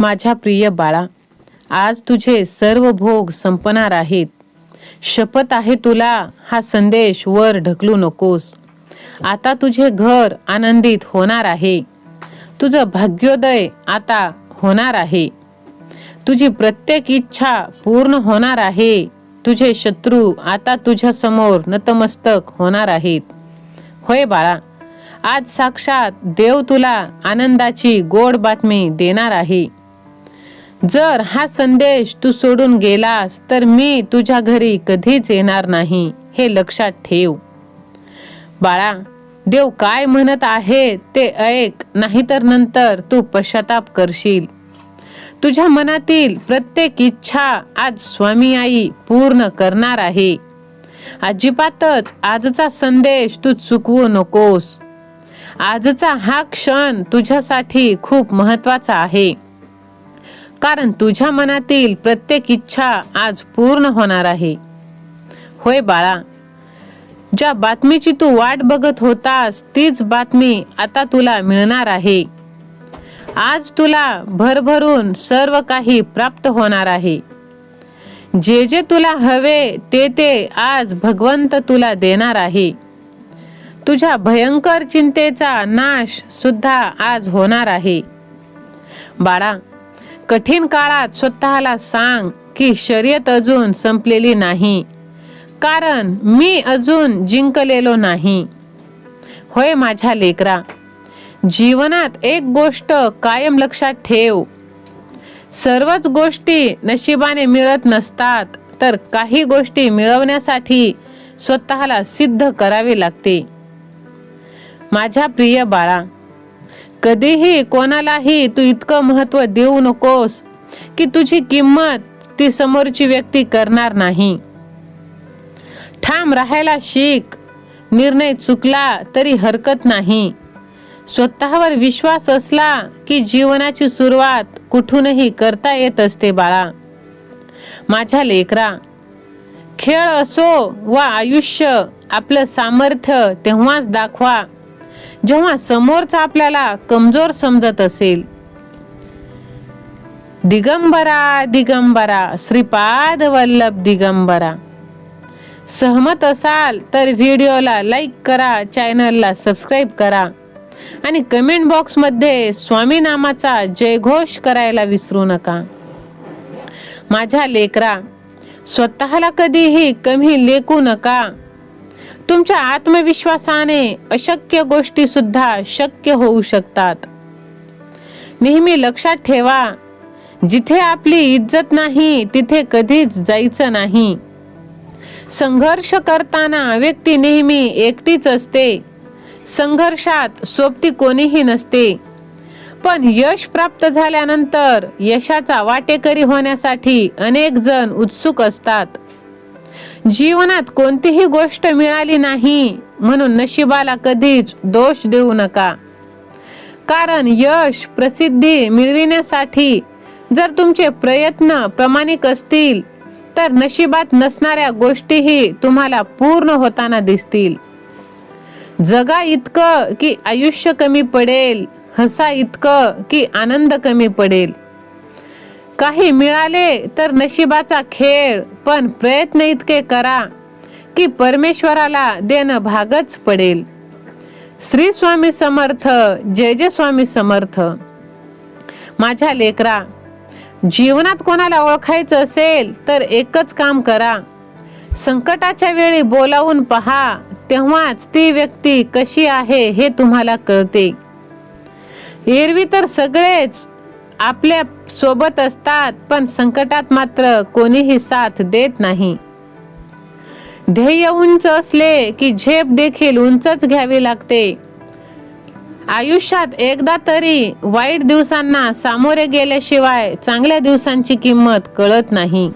माझ्या प्रिय बाळा आज तुझे सर्व भोग संपणार आहेत. शपथ आहे तुला हा संदेश वर ढकलू नकोस. आता तुझे घर आनंदित होणार आहे. तुझं भाग्योदय आता होणार आहे. तुझी प्रत्येक इच्छा पूर्ण होणार आहे. तुझे शत्रू आता तुझ्या समोर नतमस्तक होणार आहेत. होय बाळा आज साक्षात देव तुला आनंदाची गोड बातमी देणार आहे. जर हा संदेश तू सोडून गेलास तर मी तुझ्या घरी कधीच येणार नाही हे लक्षात ठेव. बाळा देव काय म्हणत आहे ते ऐक नाहीतर नंतर तू पश्चाताप करशील. तुझ्या मनातील प्रत्येक इच्छा आज स्वामी आई पूर्ण करणार आहे. अजिबातच आजचा संदेश तू चुकवू नकोस. आजचा हा क्षण तुझ्यासाठी खूप महत्त्वाचा आहे. कारण तुझ्या मनातील प्रत्येक इच्छा आज पूर्ण होणार आहे. होय बाळा ज्या बातमीची तू वाट बघत होतास तीच बातमी आता तुला मिळणार आहे. आज तुला भरभरून सर्व काही प्राप्त होणार आहे. जे जे तुला हवे ते ते आज भगवंत तुला देणार आहे. तुझ्या भयंकर चिंतेचा नाश सुद्धा आज होणार आहे. बाळा कठीण काळात स्वतःला सांग की शर्यत अजून संपलेली नाही. कारण मी अजून जिंकलेलो नाही. होय माझ्या लेकरा जीवनात एक गोष्ट कायम लक्षात ठेव. सर्वच गोष्टी नशिबाने मिळत नसतात तर काही गोष्टी मिळवण्यासाठी स्वतःला सिद्ध करावी लागते. माझ्या प्रिय बाळा कधीही कोणालाही तू इतकं महत्त्व देऊ नकोस की तुझी किंमत ती समोरची व्यक्ती करणार नाही. ठाम राहायला शिक. निर्णय चुकला तरी हरकत नाही. स्वतःवर विश्वास असला की जीवनाची सुरुवात कुठूनही करता येत असते बाळा. माझ्या लेकरा खेळ असो वा आयुष्य आपलं सामर्थ्य तेव्हाच दाखवा. जेव्हा समोरचा आपल्याला कमजोर समजत असेल दिगंबरा दिगंबरा श्रीपाद वल्लभ दिगंबरा सहमत असाल तर व्हिडिओला लाईक करा चॅनलला सबस्क्राईब करा आणि कमेंट बॉक्समध्ये स्वामी नामाचा जयघोष करायला विसरू नका. माझ्या लेकरा स्वतःला कधीही कमी लेखू नका. तुमच्या आत्मविश्वासाने अशक्य गोष्टी सुद्धा शक्य होऊ शकतात. नेहमी लक्षात ठेवा जिथे आपली इज्जत नाही तिथे कधीच जायचं नाही. संघर्ष करताना व्यक्ती नेहमी एकटीच असते. संघर्षात सोबती कोणीही नसते. पण यश प्राप्त झाल्यानंतर यशाचा वाटेकरी होण्यासाठी अनेक जण उत्सुक असतात. जीवनात कोणतीही गोष्ट मिळाली नाही म्हणून नशिबाला कधीच दोष देऊ नका. कारण यश प्रसिद्धी मिळविण्यासाठी जर तुमचे प्रयत्न प्रामाणिक असतील तर नशिबात नसणाऱ्या गोष्टीही तुम्हाला पूर्ण होताना दिसतील. जगा इतकं की आयुष्य कमी पडेल हसा इतकं की आनंद कमी पडेल. काही मिळाले तर नशिबाचा खेळ पण प्रयत्न इतके करा की परमेश्वराला देणं भागच पडेल. श्री स्वामी समर्थ जय जय स्वामी समर्थ. माझ्या लेकरा जीवनात कोणाला ओळखायचं असेल तर एकच काम करा. संकटाच्या वेळी बोलावून पहा तेव्हाच ती व्यक्ती कशी आहे हे तुम्हाला कळते. एरवी तर सगळेच आपल्यासोबत असतात पण संकटात मात्र कोणीही साथ देत नाही. ध्येय उंच असले की झेप देखील उंचच घ्यावी लागते. आयुष्यात एकदा तरी वाईट दिवसांना सामोरे गेल्याशिवाय चांगल्या दिवसांची किंमत कळत नाही.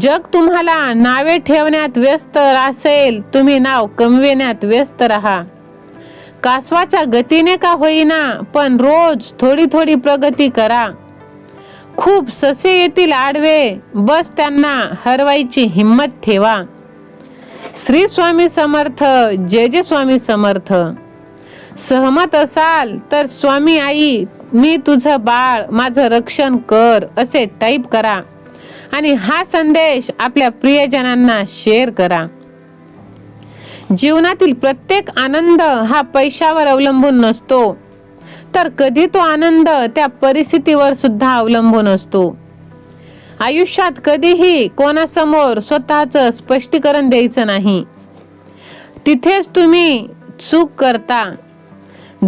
जग तुम्हाला नावे ठेवण्यात व्यस्त असेल तुम्ही नाव कमविण्यात व्यस्त राहा. कासवाच्या गतीने का होईना पण रोज थोडी थोडी प्रगती करा. खूप ससे येतील आडवे बस त्यांना हरवायची हिंमत ठेवा. श्री स्वामी समर्थ जय जय स्वामी समर्थ. सहमत असाल तर स्वामी आई मी तुझं बाळ माझं रक्षण कर असे टाईप करा. आणि हा संदेश आपल्या प्रियजनांना शेअर करा. जीवनातील प्रत्येक आनंद हा पैशावर अवलंबून नसतो. तर कधी तो आनंद त्या परिस्थितीवर सुद्धा अवलंबून असतो. आयुष्यात कधीही कोणासमोर स्वतःचं स्पष्टीकरण द्यायचं नाही. तिथेच तुम्ही चूक करता.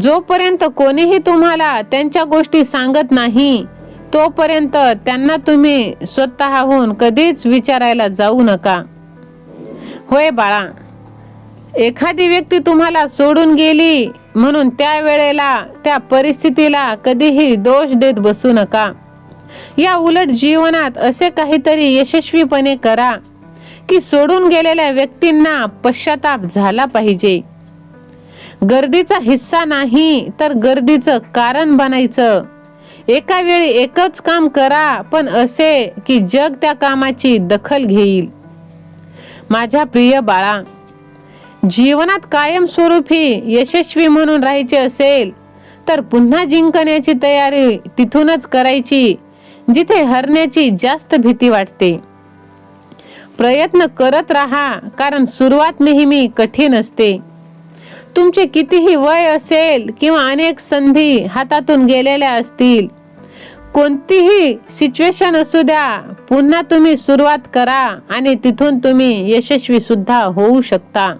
जोपर्यंत कोणीही तुम्हाला त्यांच्या गोष्टी सांगत नाही तोपर्यंत त्यांना तुम्ही स्वतःहून कधीच विचारायला जाऊ नका. होय बाळा एखादी व्यक्ती तुम्हाला सोडून गेली म्हणून त्या वेळेला त्या परिस्थितीला कधीही दोष देत बसू नका. या उलट जीवनात असे काहीतरी यशस्वीपणे करा की सोडून गेलेल्या व्यक्तींना पश्चाताप झाला पाहिजे. गर्दीचा हिस्सा नाही तर गर्दीचं कारण बनायचं. एका वेळी एकच काम करा पण असे की जग त्या कामाची दखल घेईल. माझ्या प्रिय बाळा जीवनात कायमस्वरूपी यशस्वी म्हणून राहायचे असेल तर पुन्हा जिंकण्याची तयारी तिथूनच करायची जिथे हरण्याची जास्त भीती वाटते. प्रयत्न करत राहा कारण सुरुवात नेहमी कठीण असते. तुमचे कितीही वय असेल किंवा अनेक संधी हातातून गेलेल्या असतील कोणतीही सिच्युएशन असू द्या पुन्हा तुम्ही सुरुवात करा आणि तिथून तुम्ही यशस्वी सुद्धा होऊ शकता.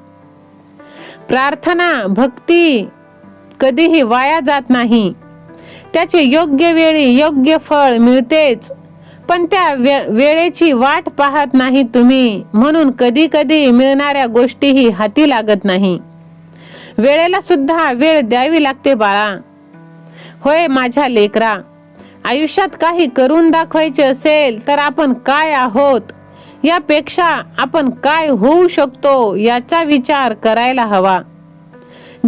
प्रार्थना भक्ती कधीही वाया जात नाही. त्याचे योग्य वेळी योग्य फळ मिळतेच पण त्या वे वेळेची वाट पाहत नाही तुम्ही म्हणून कधी कधी मिळणाऱ्या गोष्टीही हाती लागत नाही. वेळेला सुद्धा वेळ द्यावी लागते बाळा. होय माझ्या लेकरा आयुष्यात काही करून दाखवायचे असेल तर आपण काय आहोत? यापेक्षा आपण काय होऊ शकतो याचा विचार करायला हवा.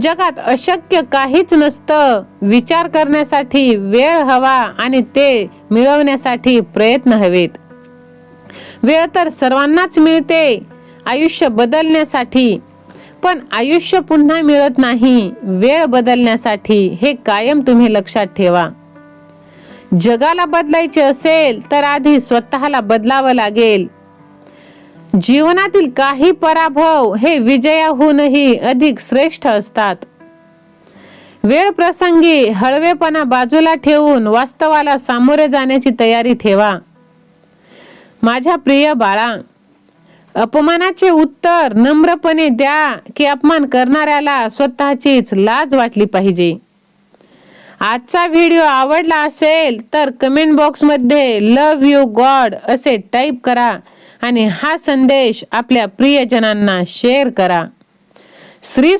जगात अशक्य काहीच नसतं. विचार करण्यासाठी वेळ हवा आणि ते मिळवण्यासाठी प्रयत्न हवेत. वेळ तर सर्वांनाच मिळते. आयुष्य बदलण्यासाठी. पण आयुष्य पुन्हा मिळत नाही. वेळ बदलण्यासाठी हे कायम तुम्ही लक्षात ठेवा. जगाला बदलायचे असेल तर आधी स्वतःला बदलावं लागेल. जीवनातील काही पराभव हे विजयाहूनही अधिक श्रेष्ठ असतात. वेळ प्रसंगी हळवेपणा बाजूला ठेवून वास्तवाला सामोरे जाण्याची तयारी ठेवा. माझ्या प्रिय बाळा अपमानाचे उत्तर नम्रपणे द्या की अपमान करणाऱ्याला स्वतःचीच लाज वाटली पाहिजे. आजचा व्हिडिओ आवडला असेल तर कमेंट बॉक्समध्ये लव यू गॉड असे टाईप करा. आणि हा संदेश आपल्या प्रियजनांना शेअर करा. श्री